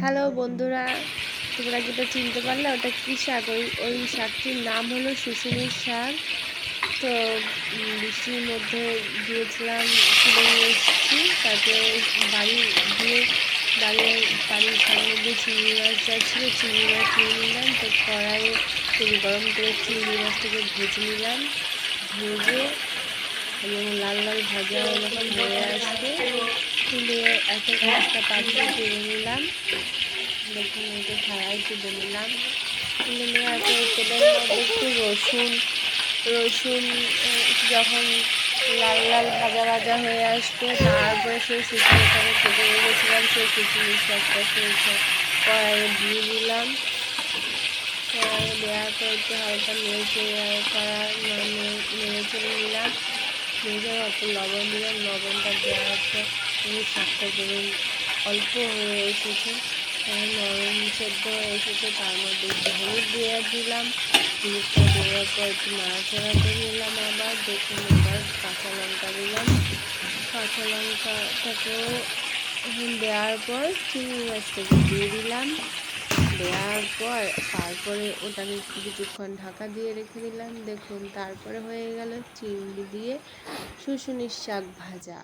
Hello বন্ধুরা। তোমরা কি চিনতে পারলে ওটা কী শাক? ওই ওই শাকটির নাম হলো শুশুনির শাক। তো বৃষ্টির মধ্যে গিয়েছিলাম, তুলে নিয়ে এসেছি। তারপরে বাড়ি গিয়ে বাড়ির বাড়ির সামনে দিয়ে চিংড়ি মাছ যাচ্ছিল। চিংড়ি মাছ নিয়ে নিলাম, তো কড়াইয়ে তেল গরম করে চিংড়ি মাছটাকে ভেজে নিলাম। ভেজে, এবং লাল লাল ভাজা যখন হয়ে আসবে একটা একটা পাত্রে তুলে নিলাম। দেখুন এটা ছাড়াই তুলে নিলাম। তুলে নেওয়ার পর তেলের মধ্যে একটু রসুন রসুন যখন লাল লাল ভাজা ভাজা হয়ে আসবে, তারপরে সেই শুকনোটাকে কেটে রেখেছিলাম সেই শুকনো শাকটা সেই কড়াইয়ে দিয়ে দিলাম। কড়াইয়ে দেওয়ার পর একটু হালকা নেড়ে কড়া নেড়ে অল্প লবণ দিলাম, লবণটা দেওয়ার পর শাকটা দেখুন অল্প হয়ে এসেছে নরম সেদ্ধ হয়ে এসেছে, তার মধ্যে একটু হলুদ দিয়ে দিলাম। হলুদটা দেওয়ার পর একটু নাড়াচাড়া করে নিলাম আবার, দেখুন এবার কাঁচা লঙ্কা দিলাম। কাঁচা লঙ্কাটাকেও দেওয়ার পর চিংড়ি মাছটাকে দিয়ে দিলাম। দেওয়ার পর তারপরে ওটাকে একটু কিছুক্ষণ ঢাকা দিয়ে রেখে দিলাম। দেখুন, তারপরে হয়ে গেল চিংড়ি দিয়ে শুশুনির শাক ভাজা।